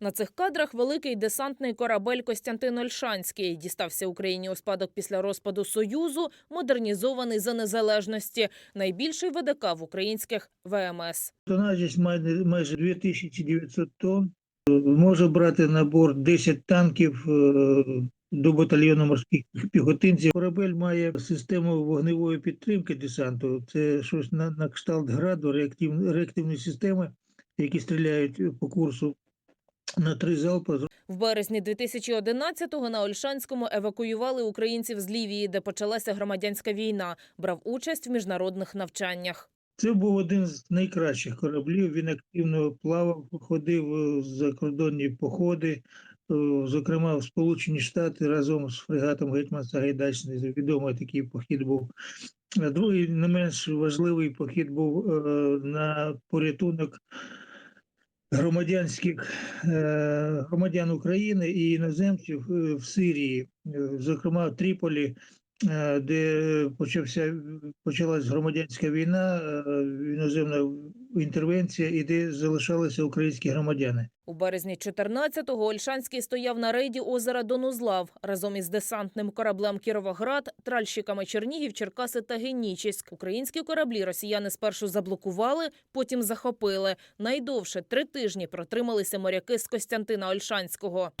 На цих кадрах великий десантний корабель Костянтин Ольшанський дістався Україні у спадок після розпаду Союзу, модернізований за незалежності, найбільший ВДК в українських ВМС. Тонажність майже, майже 2900 тонн. Може брати на борт 10 танків е, до батальйону морських піхотинців. Корабель має систему вогневої підтримки десанту. Це щось на, на кшталт граду, реактив, реактивні системи, які стріляють по курсу на три залпи. В березні 2011-го на Ольшанському евакуювали українців з Лівії, де почалася громадянська війна. Брав участь в міжнародних навчаннях. Це був один з найкращих кораблів. Він активно плавав, ходив е, за кордонні походи, е, зокрема в Сполучені Штати разом з фрегатом Гетьман Сагайдачний. Відомий такий похід був. Другий не менш важливий похід був е, на порятунок громадянських е, громадян України і іноземців е, в Сирії, е, зокрема в Тріполі, де почався почалась громадянська війна, е, іноземна інтервенція, і де залишалися українські громадяни. У березні 14-го Ольшанський стояв на рейді озера Донузлав разом із десантним кораблем Кіровоград, тральщиками Чернігів, Черкаси та Генічеськ. Українські кораблі росіяни спершу заблокували, потім захопили. Найдовше три тижні протрималися моряки з Костянтина Ольшанського.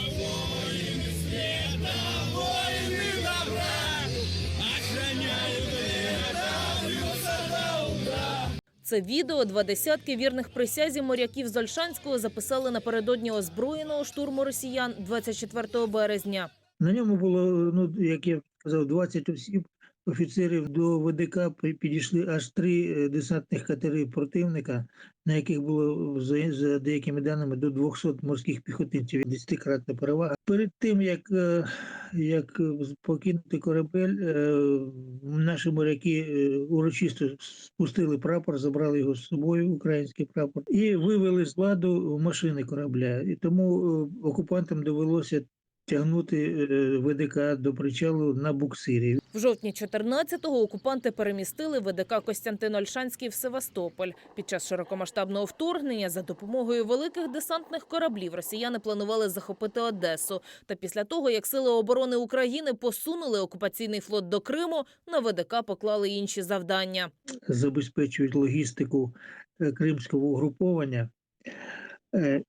Це відео два десятки вірних присязі моряків з Ольшанського записали напередодні озброєного штурму росіян 24 березня. На ньому було, ну як я казав, 20 осіб. Офіцерів до ВДК підійшли аж три е, десантних катери противника, на яких було за, деякими даними до 200 морських піхотинців, 10-кратна перевага. Перед тим як, е, як е, покинути корабель, е, наші моряки е, урочисто спустили прапор, забрали його з собою, український прапор, і вивели з ладу машини корабля. І тому окупантам довелося тягнути е, ВДК до причалу на буксирі. В жовтні 14-го окупанти перемістили ВДК Костянтин Ольшанський в Севастополь. Під час широкомасштабного вторгнення за допомогою великих десантних кораблів росіяни планували захопити Одесу. Та після того, як сили оборони України посунули окупаційний флот до Криму, на ВДК поклали інші завдання. забезпечують логістику е, кримського угруповання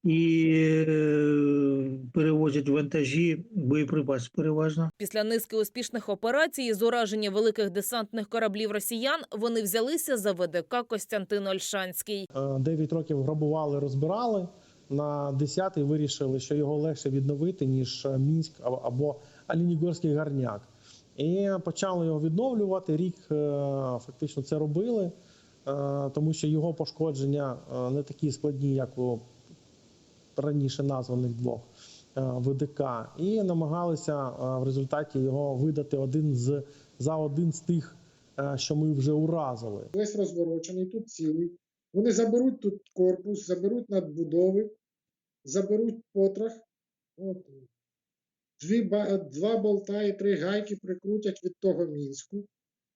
і е, перевозять вантажі, боєприпаси переважно. Після низки успішних операцій з ураження великих десантних кораблів росіян вони взялися за ВДК Костянтин Ольшанський. Е, 9 років грабували, розбирали. На 10-й вирішили, що його легше відновити, ніж е, Мінськ або- або Алінігорський гарняк. І почали його відновлювати. Рік е, фактично це робили, е, тому що його пошкодження е, не такі складні, як у раніше названих двох е, ВДК. І намагалися е, в результаті його видати один з за один з тих, е, що ми вже уразили. весь розворочений, тут цілий. Вони заберуть тут корпус, заберуть надбудови, заберуть потрах. От. Дві, два болта і три гайки прикрутять від того Мінську,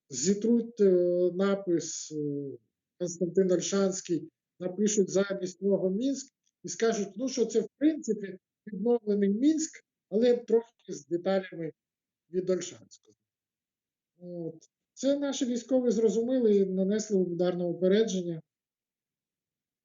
зітруть напис Константин Ольшанський, напишуть замість нього Мінськ і скажуть, ну що це в принципі відновлений Мінськ, але трохи з деталями від Ольшанського. От. Це наші військові зрозуміли і нанесли ударне упередження,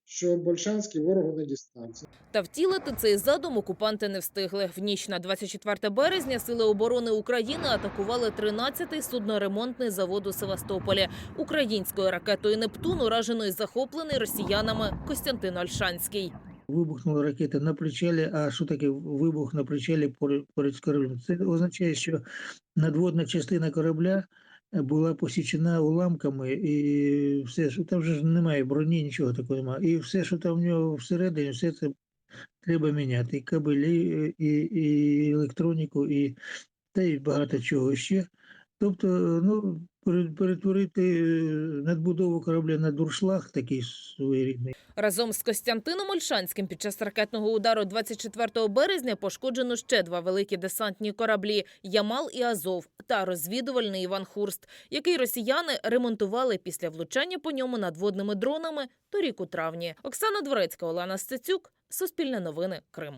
що Большанський ворогу не дістанеться. Та втілити цей задум окупанти не встигли. В ніч на 24 березня сили оборони України атакували 13-й судноремонтний завод у Севастополі. Українською ракетою Нептун уражений і захоплений росіянами Костянтин Ольшанський. Вибухнула ракета на причалі. А що таке вибух на причалі поряд, з кораблем? Це означає, що надводна частина корабля е, була посічена уламками, і все, що там вже немає броні, нічого такого немає. І все, що там в нього всередині, все це треба міняти. І кабелі, і, і електроніку, і та й багато чого ще. Тобто, ну, пере- перетворити е, надбудову корабля на дуршлаг такий своєрідний. Разом з Костянтином Ольшанським під час ракетного удару 24 березня пошкоджено ще два великі десантні кораблі Ямал і Азов та розвідувальний Іван Хурст, який росіяни ремонтували після влучання по ньому надводними дронами торік у травні. Оксана Дворецька, Олена Стецюк, Суспільне новини, Крим.